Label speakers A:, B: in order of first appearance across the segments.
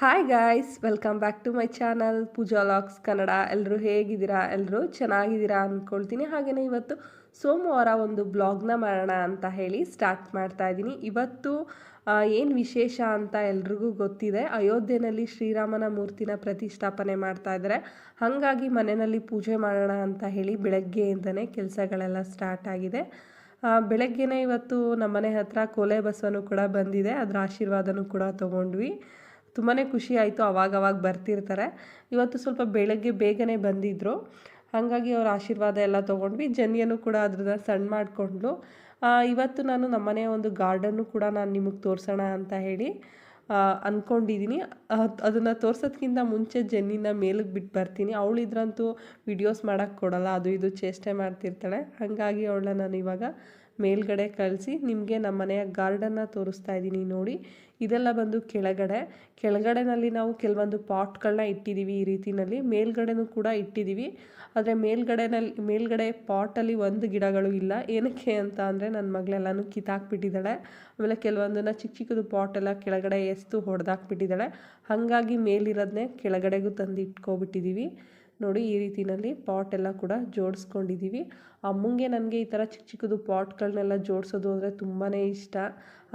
A: Hi guys welcome back to my channel Pooja logs Kannada ಎಲ್ಲರೂ ಹೇಗಿದ್ದೀರಾ? ಎಲ್ಲರೂ ಚೆನ್ನಾಗಿದ್ದೀರಾ ಅಂದ್ಕೊಳ್ತೀನಿ ಹಾಗೆಯೇ ಇವತ್ತು ಸೋಮವಾರ ಒಂದು ಬ್ಲಾಗ್ನ ಮಾಡೋಣ ಅಂತ ಹೇಳಿ ಸ್ಟಾರ್ಟ್ ಮಾಡ್ತಾ ಇದ್ದೀನಿ. ಇವತ್ತು ಏನು ವಿಶೇಷ ಅಂತ ಎಲ್ರಿಗೂ ಗೊತ್ತಿದೆ. ಅಯೋಧ್ಯೆಯಲ್ಲಿ ಶ್ರೀರಾಮನ ಮೂರ್ತಿನ ಪ್ರತಿಷ್ಠಾಪನೆ ಮಾಡ್ತಾ ಇದ್ದಾರೆ. ಹಾಗಾಗಿ ಮನೆಯಲ್ಲಿ ಪೂಜೆ ಮಾಡೋಣ ಅಂತ ಹೇಳಿ ಬೆಳಗ್ಗೆಯಿಂದನೇ ಕೆಲಸಗಳೆಲ್ಲ ಸ್ಟಾರ್ಟ್ ಆಗಿದೆ. ಬೆಳಗ್ಗೆನೇ ಇವತ್ತು ನಮ್ಮನೆ ಹತ್ರ ಕೋಲೆ ಬಸವನು ಕೂಡ ಬಂದಿದೆ. ಅದರ ಆಶೀರ್ವಾದನೂ ಕೂಡ ತೊಗೊಂಡ್ವಿ. ತುಂಬಾ ಖುಷಿ ಆಯಿತು ಅವಾಗವಾಗ ಬರ್ತಿರ್ತಾರೆ. ಇವತ್ತು ಸ್ವಲ್ಪ ಬೆಳಗ್ಗೆ ಬೇಗನೆ ಬಂದಿದ್ದರು ಹಾಗಾಗಿ ಅವ್ರ ಆಶೀರ್ವಾದ ಎಲ್ಲ ತೊಗೊಂಡ್ವಿ. ಜನ್ಯನು ಕೂಡ ಅದ್ರನ್ನ ಸಣ್ಣ ಮಾಡಿಕೊಂಡ್ಲು ಇವತ್ತು ನಾನು ನಮ್ಮನೆಯ ಒಂದು ಗಾರ್ಡನ್ನು ಕೂಡ ನಾನು ನಿಮಗೆ ತೋರಿಸೋಣ ಅಂತ ಹೇಳಿ ಅಂದ್ಕೊಂಡಿದ್ದೀನಿ ಅದನ್ನು ತೋರ್ಸೋದ್ಕಿಂತ ಮುಂಚೆ ಜನ್ನಿನ ಮೇಲಕ್ಕೆ ಬಿಟ್ಟು ಬರ್ತೀನಿ. ಅವಳಿದ್ರಂತೂ ವಿಡಿಯೋಸ್ ಮಾಡೋಕ್ಕೆ ಕೊಡಲ್ಲ. ಅದು ಇದು ಚೇಷ್ಟೆ ಮಾಡ್ತಿರ್ತಾಳೆ. ಹಾಗಾಗಿ ಅವಳನ್ನ ನಾನು ಇವಾಗ ಮೇಲ್ಗಡೆ ಕಳಿಸಿ ನಿಮಗೆ ನಮ್ಮ ಮನೆಯ ಗಾರ್ಡನ್ನ ತೋರಿಸ್ತಾ ಇದ್ದೀನಿ ನೋಡಿ. ಇದೆಲ್ಲ ಬಂದು ಕೆಳಗಡೆ. ಕೆಳಗಡೆನಲ್ಲಿ ನಾವು ಕೆಲವೊಂದು ಪಾಟ್ಗಳನ್ನ ಇಟ್ಟಿದ್ದೀವಿ ಈ ರೀತಿಯಲ್ಲಿ ಮೇಲ್ಗಡೆನೂ ಕೂಡ ಇಟ್ಟಿದ್ದೀವಿ ಆದರೆ ಮೇಲ್ಗಡೆನಲ್ಲಿ, ಮೇಲ್ಗಡೆ ಪಾಟಲ್ಲಿ ಒಂದು ಗಿಡಗಳು ಇಲ್ಲ. ಏನಕ್ಕೆ ಅಂತ ಅಂದರೆ ನನ್ನ ಮಗಳೆಲ್ಲನೂ ಕಿತ್ತಾಕ್ಬಿಟ್ಟಿದ್ದಾಳೆ. ಆಮೇಲೆ ಕೆಲವೊಂದನ್ನು ಚಿಕ್ಕ ಚಿಕ್ಕದು ಪಾಟ್ ಎಲ್ಲ ಕೆಳಗಡೆ ಎಸ್ತು ಹೊಡೆದಾಕ್ಬಿಟ್ಟಿದ್ದಾಳೆ. ಹಾಗಾಗಿ ಮೇಲಿರೋದನ್ನೇ ಕೆಳಗಡೆಗೂ ತಂದು ಇಟ್ಕೊಬಿಟ್ಟಿದ್ದೀವಿ ನೋಡಿ ಈ ರೀತಿಯಲ್ಲಿ ಪಾಟ್ ಎಲ್ಲ ಕೂಡ ಜೋಡಿಸ್ಕೊಂಡಿದ್ದೀವಿ. ಅಮ್ಮಂಗೆ ನನಗೆ ಈ ಥರ ಚಿಕ್ಕ ಚಿಕ್ಕದು ಪಾಟ್ಗಳನ್ನೆಲ್ಲ ಜೋಡಿಸೋದು ಅಂದರೆ ತುಂಬಾ ಇಷ್ಟ.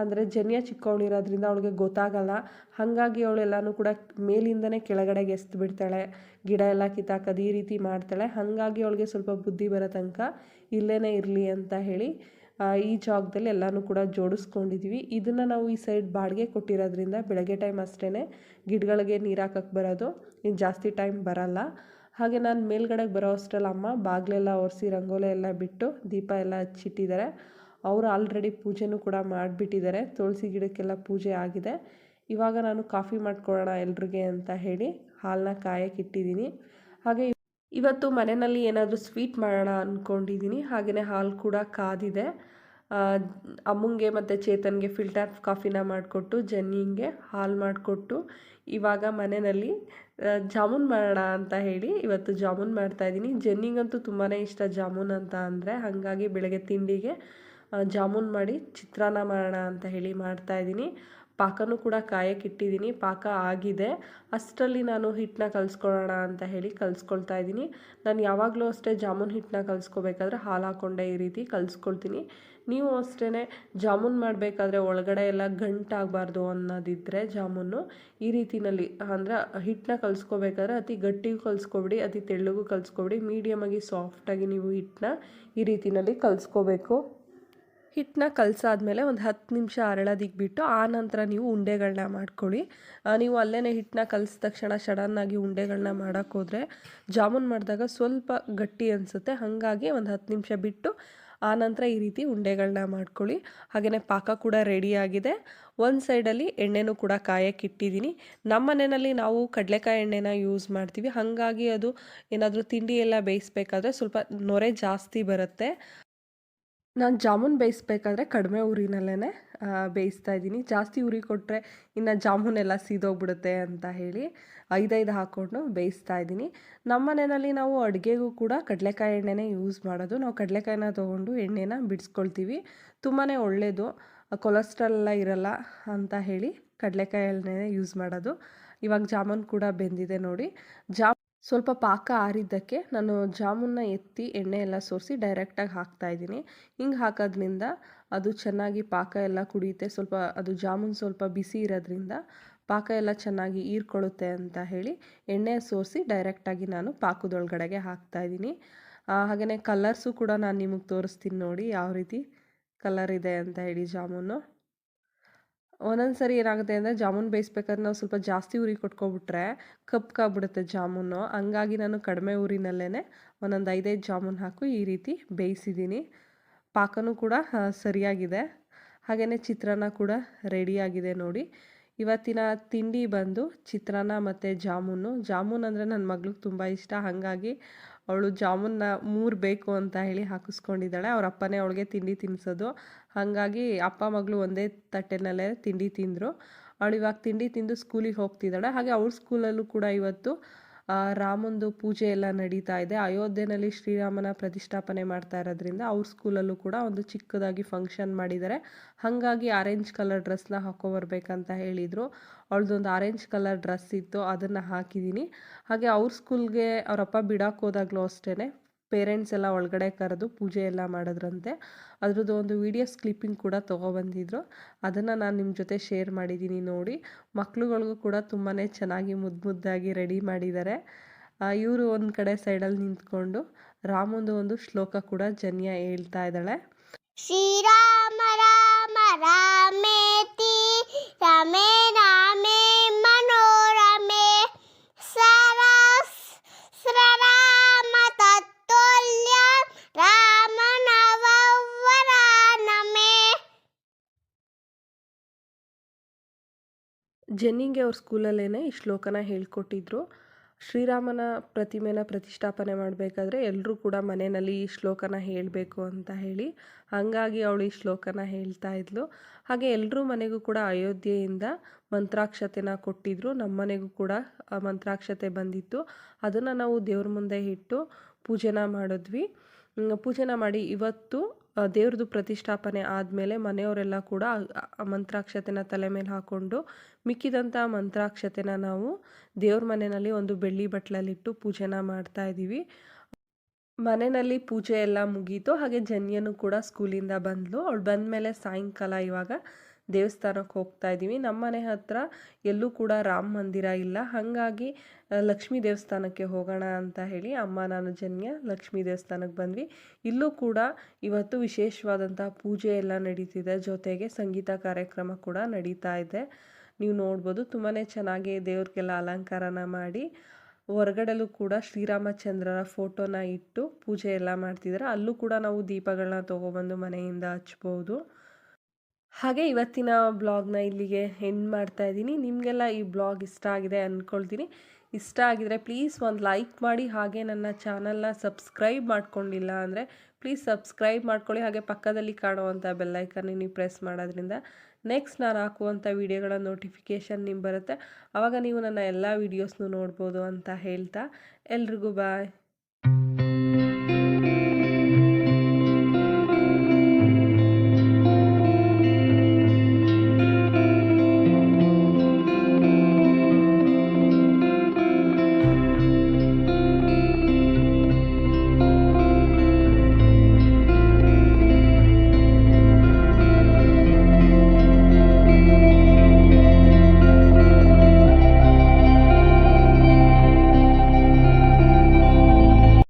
A: ಅಂದರೆ ಜನ್ಯ ಚಿಕ್ಕವಳಿರೋದ್ರಿಂದ ಅವಳಿಗೆ ಗೊತ್ತಾಗಲ್ಲ. ಹಾಗಾಗಿ ಅವಳೆಲ್ಲನೂ ಕೂಡ ಮೇಲಿಂದನೇ ಕೆಳಗಡೆಗೆ ಎಸ್ದು ಬಿಡ್ತಾಳೆ ಗಿಡ ಎಲ್ಲ ಕಿತ್ತಾಕೋದು ಈ ರೀತಿ ಮಾಡ್ತಾಳೆ. ಹಾಗಾಗಿ ಅವಳಿಗೆ ಸ್ವಲ್ಪ ಬುದ್ಧಿ ಬರೋ ತನಕ ಇಲ್ಲೇ ಇರಲಿ ಅಂತ ಹೇಳಿ ಈ ಜಾಗದಲ್ಲಿ ಎಲ್ಲನೂ ಕೂಡ ಜೋಡಿಸ್ಕೊಂಡಿದ್ದೀವಿ. ಇದನ್ನು ನಾವು ಈ ಸೈಡ್ ಬಾಡಿಗೆ ಕೊಟ್ಟಿರೋದ್ರಿಂದ ಬೆಳಗ್ಗೆ ಟೈಮ್ ಅಷ್ಟೇ ಗಿಡಗಳಿಗೆ ನೀರು ಹಾಕಕ್ಕೆ ಬರೋದು. ಇನ್ನು ಜಾಸ್ತಿ ಟೈಮ್ ಬರಲ್ಲ. ಹಾಗೆ ನಾನು ಮೇಲ್ಗಡೆ ಬರೋ ಅಷ್ಟರಲ್ಲಿ ಅಮ್ಮ, ಬಾಗಿಲೆಲ್ಲ ಒರೆಸಿ ರಂಗೋಲಿ ಎಲ್ಲ ಬಿಟ್ಟು ದೀಪ ಎಲ್ಲ ಹಚ್ಚಿಟ್ಟಿದ್ದಾರೆ. ಅವರು ಆಲ್ರೆಡಿ ಪೂಜೆನೂ ಕೂಡ ಮಾಡಿಬಿಟ್ಟಿದ್ದಾರೆ. ತುಳಸಿ ಗಿಡಕ್ಕೆಲ್ಲ ಪೂಜೆ ಆಗಿದೆ. ಇವಾಗ ನಾನು ಕಾಫಿ ಮಾಡ್ಕೊಳ್ಳೋಣ ಎಲ್ರಿಗೆ ಅಂತ ಹೇಳಿ ಹಾಲನ್ನ ಕಾಯಕ್ಕೆ ಇಟ್ಟಿದ್ದೀನಿ. ಹಾಗೆ ಇವತ್ತು ಮನೆಯಲ್ಲಿ ಏನಾದರೂ ಸ್ವೀಟ್ ಮಾಡೋಣ ಅಂದ್ಕೊಂಡಿದ್ದೀನಿ ಹಾಗೆಯೇ ಹಾಲು ಕೂಡ ಕಾದಿದೆ. ಅಮ್ಮಂಗೆ ಮತ್ತು ಚೇತನ್ಗೆ ಫಿಲ್ಟರ್ ಕಾಫಿನ ಮಾಡಿಕೊಟ್ಟು, ಜನ್ನಿಂಗೆ ಹಾಲು ಮಾಡಿಕೊಟ್ಟು ಇವಾಗ ಮನೆಯಲ್ಲಿ ಜಾಮೂನ್ ಮಾಡೋಣ ಅಂತ ಹೇಳಿ ಇವತ್ತು ಜಾಮೂನ್ ಮಾಡ್ತಾಯಿದ್ದೀನಿ ಜನ್ನಿಗಂತೂ ತುಂಬಾ ಇಷ್ಟ ಜಾಮೂನ್ ಅಂತ ಅಂದರೆ. ಹಾಗಾಗಿ ಬೆಳಗ್ಗೆ ತಿಂಡಿಗೆ ಜಾಮೂನ್ ಮಾಡಿ ಚಿತ್ರಾನ್ನ ಮಾಡೋಣ ಅಂತ ಹೇಳಿ ಮಾಡ್ತಾಯಿದ್ದೀನಿ ಪಾಕನೂ ಕೂಡ ಕಾಯಕ್ಕೆ ಇಟ್ಟಿದ್ದೀನಿ. ಪಾಕ ಆಗಿದೆ. ಅಷ್ಟರಲ್ಲಿ ನಾನು ಹಿಟ್ಟನ್ನ ಕಲಿಸ್ಕೊಳ್ಳೋಣ ಅಂತ ಹೇಳಿ ಕಲಿಸ್ಕೊಳ್ತಾ ಇದ್ದೀನಿ. ನಾನು ಯಾವಾಗಲೂ ಅಷ್ಟೇ ಜಾಮೂನ್ ಹಿಟ್ಟನ್ನ ಕಲಿಸ್ಕೋಬೇಕಾದ್ರೆ ಹಾಲು ಹಾಕೊಂಡೆ ಈ ರೀತಿ ಕಲಿಸ್ಕೊಳ್ತೀನಿ. ನೀವು ಅಷ್ಟೇ ಜಾಮೂನ್ ಮಾಡಬೇಕಾದ್ರೆ ಒಳಗಡೆ ಎಲ್ಲ ಗಂಟಾಗಬಾರ್ದು ಅನ್ನೋದಿದ್ದರೆ ಜಾಮೂನು ಈ ರೀತಿನಲ್ಲಿ ಅಂದರೆ ಹಿಟ್ಟನ್ನ ಕಲಿಸ್ಕೋಬೇಕಾದ್ರೆ ಅತಿ ಗಟ್ಟಿಗೂ ಕಲಿಸ್ಕೊಬಿಡಿ, ಅತಿ ತೆಳ್ಳಗೂ ಕಲಿಸ್ಕೊಬಿಡಿ ಮೀಡಿಯಮಾಗಿ ಸಾಫ್ಟಾಗಿ ನೀವು ಹಿಟ್ಟನ್ನ ಈ ರೀತಿನಲ್ಲಿ ಕಲಿಸ್ಕೋಬೇಕು. ಹಿಟ್ಟನ್ನ ಕಲಸಾದ್ಮೇಲೆ ಒಂದು ಹತ್ತು ನಿಮಿಷ ಅರಳೋದಿಕ್ಬಿಟ್ಟು ಆ ನಂತರ ನೀವು ಉಂಡೆಗಳನ್ನ ಮಾಡ್ಕೊಳ್ಳಿ. ನೀವು ಅಲ್ಲೇ ಹಿಟ್ಟನ್ನ ಕಲಿಸಿದ ತಕ್ಷಣ ಸಡನ್ನಾಗಿ ಉಂಡೆಗಳನ್ನ ಮಾಡೋಕ್ಕೋದ್ರೆ ಜಾಮೂನ್ ಮಾಡಿದಾಗ ಸ್ವಲ್ಪ ಗಟ್ಟಿ ಅನಿಸುತ್ತೆ. ಹಾಗಾಗಿ ಒಂದು ಹತ್ತು ನಿಮಿಷ ಬಿಟ್ಟು ಆ ನಂತರ ಈ ರೀತಿ ಉಂಡೆಗಳನ್ನ ಮಾಡ್ಕೊಳ್ಳಿ. ಹಾಗೆಯೇ ಪಾಕ ಕೂಡ ರೆಡಿಯಾಗಿದೆ ಒಂದು ಸೈಡಲ್ಲಿ ಎಣ್ಣೆನೂ ಕೂಡ ಕಾಯಕ್ಕೆ ಇಟ್ಟಿದ್ದೀನಿ. ನಮ್ಮ ಮನೆಯಲ್ಲಿ ನಾವು ಕಡಲೆಕಾಯಿ ಎಣ್ಣೆನ ಯೂಸ್ ಮಾಡ್ತೀವಿ. ಹಾಗಾಗಿ ಅದು ಏನಾದರೂ ತಿಂಡಿ ಎಲ್ಲ ಬೇಯಿಸ್ಬೇಕಾದ್ರೆ ಸ್ವಲ್ಪ ನೊರೆ ಜಾಸ್ತಿ ಬರುತ್ತೆ. ನಾನು ಜಾಮೂನ್ ಬೇಯಿಸ್ಬೇಕಾದ್ರೆ ಕಡಿಮೆ ಉರಿನಲ್ಲೇ ಬೇಯಿಸ್ತಾ ಇದ್ದೀನಿ. ಜಾಸ್ತಿ ಉರಿ ಕೊಟ್ಟರೆ ಇನ್ನು ಜಾಮೂನ್ ಎಲ್ಲ ಸೀದೋಗ್ಬಿಡುತ್ತೆ ಅಂತ ಹೇಳಿ ಐದೈದು ಹಾಕ್ಕೊಂಡು ಬೇಯಿಸ್ತಾ ಇದ್ದೀನಿ. ನಮ್ಮ ಮನೆಯಲ್ಲಿ ನಾವು ಅಡುಗೆಗೂ ಕೂಡ ಕಡಲೆಕಾಯಿ ಎಣ್ಣೆನೇ ಯೂಸ್ ಮಾಡೋದು. ನಾವು ಕಡಲೆಕಾಯಿನ ತೊಗೊಂಡು ಎಣ್ಣೆನ ಬಿಡಿಸ್ಕೊಳ್ತೀವಿ. ತುಂಬಾ ಒಳ್ಳೆಯದು ಕೊಲೆಸ್ಟ್ರಾಲ್ ಎಲ್ಲ ಇರಲ್ಲ ಅಂತ ಹೇಳಿ ಕಡಲೆಕಾಯಿ ಎಣ್ಣೆನೇ ಯೂಸ್ ಮಾಡೋದು. ಇವಾಗ ಜಾಮೂನ್ ಕೂಡ ಬೆಂದಿದೆ ನೋಡಿ. ಜಾ ಸ್ವಲ್ಪ ಪಾಕ ಆರಿದ್ದಕ್ಕೆ ನಾನು ಜಾಮೂನ್ನ ಎತ್ತಿ ಎಣ್ಣೆ ಎಲ್ಲ ಸೋರಿಸಿ ಡೈರೆಕ್ಟಾಗಿ ಹಾಕ್ತಾ ಇದ್ದೀನಿ. ಹಿಂಗೆ ಹಾಕೋದ್ರಿಂದ ಅದು ಚೆನ್ನಾಗಿ ಪಾಕ ಎಲ್ಲ ಕುಡಿಯುತ್ತೆ. ಸ್ವಲ್ಪ ಅದು ಜಾಮೂನ್ ಸ್ವಲ್ಪ ಬಿಸಿ ಇರೋದ್ರಿಂದ ಪಾಕ ಎಲ್ಲ ಚೆನ್ನಾಗಿ ಹೀರ್ಕೊಳ್ಳುತ್ತೆ ಅಂತ ಹೇಳಿ ಎಣ್ಣೆ ಸೋರಿಸಿ ಡೈರೆಕ್ಟಾಗಿ ನಾನು ಪಾಕದೊಳಗಡೆಗೆ ಹಾಕ್ತಾ ಇದ್ದೀನಿ. ಹಾಗೆಯೇ ಕಲರ್ಸು ಕೂಡ ನಾನು ನಿಮಗೆ ತೋರಿಸ್ತೀನಿ ನೋಡಿ. ಯಾವ ರೀತಿ ಕಲರ್ ಇದೆ ಅಂತ ಹೇಳಿ ಜಾಮೂನು. ಒಂದೊಂದು ಸರಿ ಏನಾಗುತ್ತೆ ಅಂದರೆ ಜಾಮೂನ್ ಬೇಯಿಸ್ಬೇಕಾದ್ರೆ ನಾವು ಸ್ವಲ್ಪ ಜಾಸ್ತಿ ಉರಿ ಕೊಟ್ಕೊಬಿಟ್ರೆ ಕಪ್ಕಾಗ್ಬಿಡುತ್ತೆ ಜಾಮೂನು. ಹಂಗಾಗಿ ನಾನು ಕಡಿಮೆ ಉರಿನಲ್ಲೇ ಒಂದೊಂದು ಐದೈದು ಜಾಮೂನ್ ಹಾಕು ಈ ರೀತಿ ಬೇಯಿಸಿದ್ದೀನಿ. ಪಾಕನೂ ಕೂಡ ಸರಿಯಾಗಿದೆ. ಹಾಗೆಯೇ ಚಿತ್ರಾನ್ನ ಕೂಡ ರೆಡಿಯಾಗಿದೆ ನೋಡಿ. ಇವತ್ತಿನ ತಿಂಡಿ ಬಂದು ಚಿತ್ರಾನ್ನ ಮತ್ತು ಜಾಮೂನು. ಜಾಮೂನ್ ಅಂದರೆ ನನ್ನ ಮಗ್ಳಿಗೆ ತುಂಬ ಇಷ್ಟ. ಹಾಗಾಗಿ ಅವಳು ಜಾಮೂನ್ನ ಮೂರು ಬೇಕು ಅಂತ ಹೇಳಿ ಹಾಕಿಸ್ಕೊಂಡಿದ್ದಾಳೆ. ಅವ್ರ ಅಪ್ಪನೇ ಅವಳಿಗೆ ತಿಂಡಿ ತಿನ್ನಿಸೋದು ಹಾಗಾಗಿ ಅಪ್ಪ ಮಗಳು ಒಂದೇ ತಟ್ಟೆನಲ್ಲೇ ತಿಂಡಿ ತಿಂದರು. ಅವಳು ಇವಾಗ ತಿಂಡಿ ತಿಂದು ಸ್ಕೂಲಿಗೆ ಹೋಗ್ತಿದ್ದಾಳೆ. ಹಾಗೆ ಅವಳ ಸ್ಕೂಲಲ್ಲೂ ಕೂಡ ಇವತ್ತು ರಾಮಂದು ಪೂಜೆ ಎಲ್ಲ ನಡೀತಾ ಇದೆ. ಅಯೋಧ್ಯೆನಲ್ಲಿ ಶ್ರೀರಾಮನ ಪ್ರತಿಷ್ಠಾಪನೆ ಮಾಡ್ತಾ ಇರೋದ್ರಿಂದ ಅವ್ರ ಸ್ಕೂಲಲ್ಲೂ ಕೂಡ ಒಂದು ಚಿಕ್ಕದಾಗಿ ಫಂಕ್ಷನ್ ಮಾಡಿದ್ದಾರೆ. ಹಾಗಾಗಿ ಆರೆಂಜ್ ಕಲರ್ ಡ್ರೆಸ್ನ ಹಾಕ್ಕೊಬರ್ಬೇಕಂತ ಹೇಳಿದರು. ಅವಳದೊಂದು ಆರೆಂಜ್ ಕಲರ್ ಡ್ರೆಸ್ ಇತ್ತು, ಅದನ್ನು ಹಾಕಿದ್ದೀನಿ ಹಾಗೆ ಅವ್ರ ಸ್ಕೂಲ್ಗೆ ಅವರಪ್ಪ ಬಿಡಕ್ಕೆ ಹೋದಾಗಲೂ ಅಷ್ಟೇ ಪೇರೆಂಟ್ಸ್ ಎಲ್ಲ ಒಳಗಡೆ ಕರೆದು ಪೂಜೆ ಎಲ್ಲ ಮಾಡಿದ್ರಂತೆ. ಅದ್ರದ್ದು ಒಂದು ವೀಡಿಯೋಸ್ ಕ್ಲಿಪ್ಪಿಂಗ್ ಕೂಡ ತೊಗೊಬಂದಿದ್ರು. ಅದನ್ನು ನಾನು ನಿಮ್ಮ ಜೊತೆ ಶೇರ್ ಮಾಡಿದ್ದೀನಿ ನೋಡಿ. ಮಕ್ಳುಗಳಿಗೂ ಕೂಡ ತುಂಬಾ ಚೆನ್ನಾಗಿ ಮುದ್ದು ಮುದ್ದಾಗಿ ರೆಡಿ ಮಾಡಿದ್ದಾರೆ ಇವರು ಒಂದು ಕಡೆ ಸೈಡಲ್ಲಿ ನಿಂತ್ಕೊಂಡು ರಾಮಂದು ಒಂದು ಶ್ಲೋಕ ಕೂಡ ಜನ್ಯ ಹೇಳ್ತಾ ಇದ್ದಾಳೆ.
B: ಶ್ರೀರಾಮ, ರಾಮ, ರಾಮೇತಿ, ರಮೇ
A: ಜೆನ್ನಿಗೆ ಅವ್ರ ಸ್ಕೂಲಲ್ಲೇ ಈ ಶ್ಲೋಕನ ಹೇಳ್ಕೊಟ್ಟಿದ್ರು. ಶ್ರೀರಾಮನ ಪ್ರತಿಮೆನ ಪ್ರತಿಷ್ಠಾಪನೆ ಮಾಡಬೇಕಾದ್ರೆ ಎಲ್ಲರೂ ಕೂಡ ಮನೆಯಲ್ಲಿ ಈ ಶ್ಲೋಕನ ಹೇಳಬೇಕು ಅಂತ ಹೇಳಿ ಹಾಗಾಗಿ ಅವಳು ಈ ಶ್ಲೋಕನ ಹೇಳ್ತಾ ಇದ್ಲು. ಹಾಗೆ ಎಲ್ಲರೂ ಮನೆಗೂ ಕೂಡ ಅಯೋಧ್ಯೆಯಿಂದ ಮಂತ್ರಾಕ್ಷತೆನ ಕೊಟ್ಟಿದ್ರು. ನಮ್ಮ ಮನೆಗೂ ಕೂಡ ಆ ಮಂತ್ರಾಕ್ಷತೆ ಬಂದಿತ್ತು. ಅದನ್ನು ನಾವು ದೇವ್ರ ಮುಂದೆ ಇಟ್ಟು ಪೂಜೆನ ಮಾಡಿದ್ವಿ. ಪೂಜೆನ ಮಾಡಿ ಇವತ್ತು ದೇವ್ರದ್ದು ಪ್ರತಿಷ್ಠಾಪನೆ ಆದಮೇಲೆ ಮನೆಯವರೆಲ್ಲ ಕೂಡ ಮಂತ್ರಾಕ್ಷತೆನ ತಲೆ ಮೇಲೆ ಹಾಕ್ಕೊಂಡು ಮಿಕ್ಕಿದಂಥ ಮಂತ್ರಾಕ್ಷತೆನ ನಾವು ದೇವ್ರ ಮನೆಯಲ್ಲಿ ಒಂದು ಬೆಳ್ಳಿ ಬಟ್ಲಲ್ಲಿಟ್ಟು ಪೂಜೆನ ಮಾಡ್ತಾ ಇದ್ದೀವಿ. ಮನೆಯಲ್ಲಿ ಪೂಜೆ ಎಲ್ಲ ಮುಗೀತು. ಹಾಗೆ ಜನ್ಯನು ಕೂಡ ಸ್ಕೂಲಿಂದ ಬಂದಳು ಅವಳು ಬಂದಮೇಲೆ ಸಾಯಂಕಾಲ ಇವಾಗ ದೇವಸ್ಥಾನಕ್ಕೆ ಹೋಗ್ತಾ ಇದ್ದೀವಿ. ನಮ್ಮ ಮನೆ ಹತ್ರ ಎಲ್ಲೂ ಕೂಡ ರಾಮ ಮಂದಿರ ಇಲ್ಲ. ಹಾಗಾಗಿ ಲಕ್ಷ್ಮೀ ದೇವಸ್ಥಾನಕ್ಕೆ ಹೋಗೋಣ ಅಂತ ಹೇಳಿ ಅಮ್ಮ, ನಾನು, ಜನ್ಯ ಲಕ್ಷ್ಮೀ ದೇವಸ್ಥಾನಕ್ಕೆ ಬಂದ್ವಿ. ಇಲ್ಲೂ ಕೂಡ ಇವತ್ತು ವಿಶೇಷವಾದಂಥ ಪೂಜೆ ಎಲ್ಲ ನಡೀತಿದೆ. ಜೊತೆಗೆ ಸಂಗೀತ ಕಾರ್ಯಕ್ರಮ ಕೂಡ ನಡೀತಾ ಇದೆ. ನೀವು ನೋಡ್ಬೋದು ತುಂಬಾ ಚೆನ್ನಾಗಿ ದೇವ್ರಿಗೆಲ್ಲ ಅಲಂಕಾರನ ಮಾಡಿ ಹೊರಗಡೆಲೂ ಕೂಡ ಶ್ರೀರಾಮಚಂದ್ರರ ಫೋಟೋನ ಇಟ್ಟು ಪೂಜೆ ಎಲ್ಲ ಮಾಡ್ತಿದ್ದಾರೆ. ಅಲ್ಲೂ ಕೂಡ ನಾವು ದೀಪಗಳನ್ನ ತೊಗೊಬಂದು ಮನೆಯಿಂದ ಹಚ್ಬೋದು. ಹಾಗೆ ಇವತ್ತಿನ ಬ್ಲಾಗ್ನ ಇಲ್ಲಿಗೆ ಎಂಡ್ ಮಾಡ್ತಾ ಇದ್ದೀನಿ. ನಿಮಗೆಲ್ಲ ಈ ಬ್ಲಾಗ್ ಇಷ್ಟ ಆಗಿದೆ ಅಂದ್ಕೊಳ್ತೀನಿ ಇಷ್ಟ ಆಗಿದರೆ ಪ್ಲೀಸ್ ಒಂದು ಲೈಕ್ ಮಾಡಿ, ಹಾಗೆ ನನ್ನ ಚಾನಲ್ನ ಸಬ್ಸ್ಕ್ರೈಬ್ ಮಾಡ್ಕೊಂಡಿಲ್ಲ ಅಂದರೆ ಪ್ಲೀಸ್ ಸಬ್ಸ್ಕ್ರೈಬ್ ಮಾಡ್ಕೊಳ್ಳಿ. ಹಾಗೆ ಪಕ್ಕದಲ್ಲಿ ಕಾಣುವಂಥ ಬೆಲ್ಲೈಕನ್ನ ನೀವು ಪ್ರೆಸ್ ಮಾಡೋದ್ರಿಂದ ನೆಕ್ಸ್ಟ್ ನಾನು ಹಾಕುವಂಥ ವೀಡಿಯೋಗಳ ನೋಟಿಫಿಕೇಷನ್ ನಿಮ್ಗೆ ಬರುತ್ತೆ. ಆವಾಗ ನೀವು ನನ್ನ ಎಲ್ಲ ವೀಡಿಯೋಸ್ನು ನೋಡ್ಬೋದು ಅಂತ ಹೇಳ್ತಾ. ಎಲ್ರಿಗೂ ಬಾಯ್